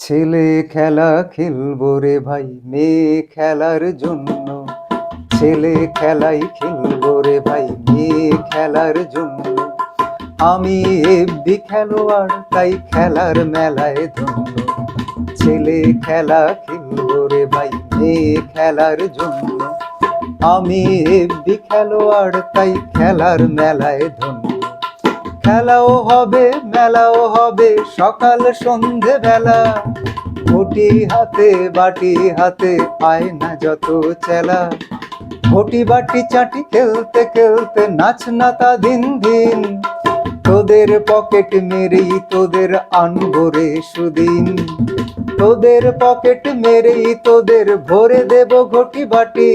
ছেলে খেলা খেলব রে ভাই, মেয়ে খেলার জন্য। ছেলে খেলাই খেলব রে ভাই, মেয়ে খেলার জন্য। আমি এব্বি খেলোয়াড়, তাই খেলার মেলায় ধন্য। ছেলে খেলা খেলব রে ভাই, মেয়ে খেলার জন্য। আমি এব্বি খেলোয়াড়, তাই খেলার মেলায় ধন্য। খেলাও হবে, মেলাও হবে সকাল, সন্ধে বেলা। ঘটি হাতে, বাটি হাতে পায় না যত চেলা। ঘটি, বাটি, চাটি খেলতে খেলতে নাচ না তা দিন দিন। তোদের পকেট মেরেই তোদের আনব রে সুদিন। তোদের পকেট মেরেই তোদের ভরে দেব ঘটি, বাটি।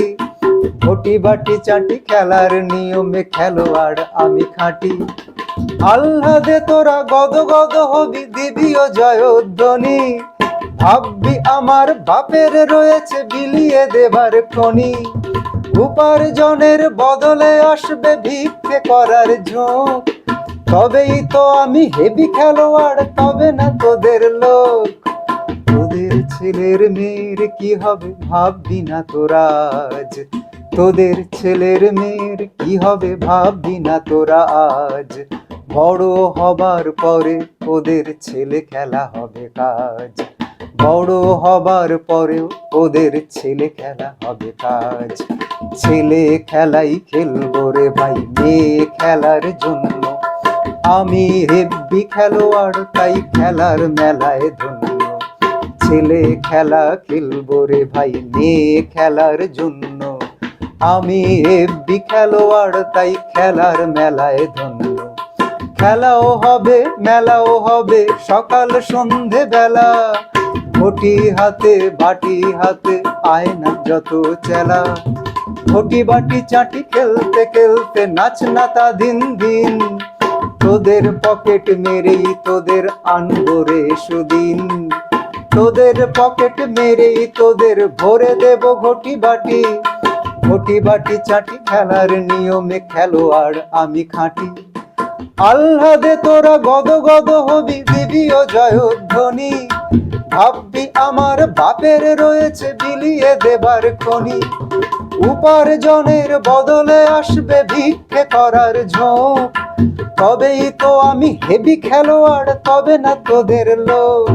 ঘটি, বাটি, চাটি খেলার নিয়মে খেলোয়াড় আমি খাটি। আহ্লাদে তোরা গদ গদ হবি দিবি ও জয়ধ্বনি। ভাববি আমার বাপের রয়েছে বিলিয়ে দেবার খনি উপার্জনের বদলে আসবে ভিক্ষে করার ঝোঁক। তবেই তো আমি হেভি খেলোয়াড়, তবে না তোদের লোক। তোদের ছেলের মেয়ের কি হবে ভাববি না তোরা আজ। তোদের ছেলের মেয়ের কি হবে ভাববি না তোরা আজ। বড় হবার পরে ওদের ছেলে খেলা হবে কাজ। বড় হবার পরেও ওদের ছেলে খেলা হবে কাজ। ছেলে খেলাই খেলব রে ভাই, মেয়ে খেলার জন্য। আমি হেব্বি খেলোয়াড়, তাই খেলার মেলায় ধন্য। ছেলে খেলা খেলব রে ভাই, মেয়ে খেলার জন্য। আমি হেব্বি খেলোয়াড়, তাই খেলার মেলায় ধন্য। খেলাও হবে, মেলাও হবে সকাল, সন্ধে বেলা। ঘটি হাতে, বাটি হাতে, আয়না যত চেলা। ঘটি, বাটি, চাটি খেলতে খেলতে, নাচ, নাতা দিন দিন। তোদের পকেট মেরেই তোদের আনব রে সুদিন। তোদের পকেট মেরেই তোদের ভরে দেব ঘটি, বাটি। ঘটি, বাটি, চাটি খেলার নিয়মে খেলোয়াড় আমি খাঁটি। আহ্লাদে তোরা গদ গদ হবি ও জয়ধ্বনি। ভাববি আমার বাপের রয়েছে বিলিয়ে দেবার খনি। উপার্জনের বদলে আসবে ভিক্ষে করার ঝোঁক তবেই তো আমি হেভি খেলোয়াড়, তবে না তোদের লোক।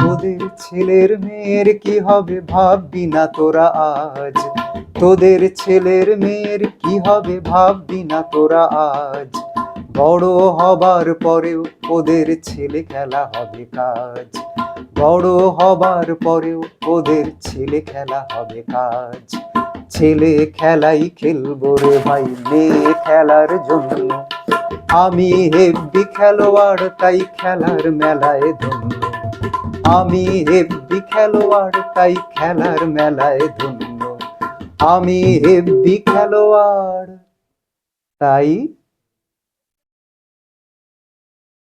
তোদের ছেলের মেয়ের কি হবে ভাববি না তোরা আজ? তোদের ছেলের মেয়ের কি হবে ভাববি না তোরা আজ? বড় হবার পরেও ওদের ছেলে খেলা হবে কাজ। বড় হবার পরেও ওদের ছেলে খেলা হবে কাজ। ছেলে খেলাই খেলব রে ভাই, মেয়ে খেলার জন্য। আমি হেব্বি খেলোয়াড়, তাই খেলার মেলায় ধন্য। আমি হেব্বি খেলোয়াড়, তাই খেলার মেলায় ধন্য। আমি হেব্বি খেলোয়াড়, তাই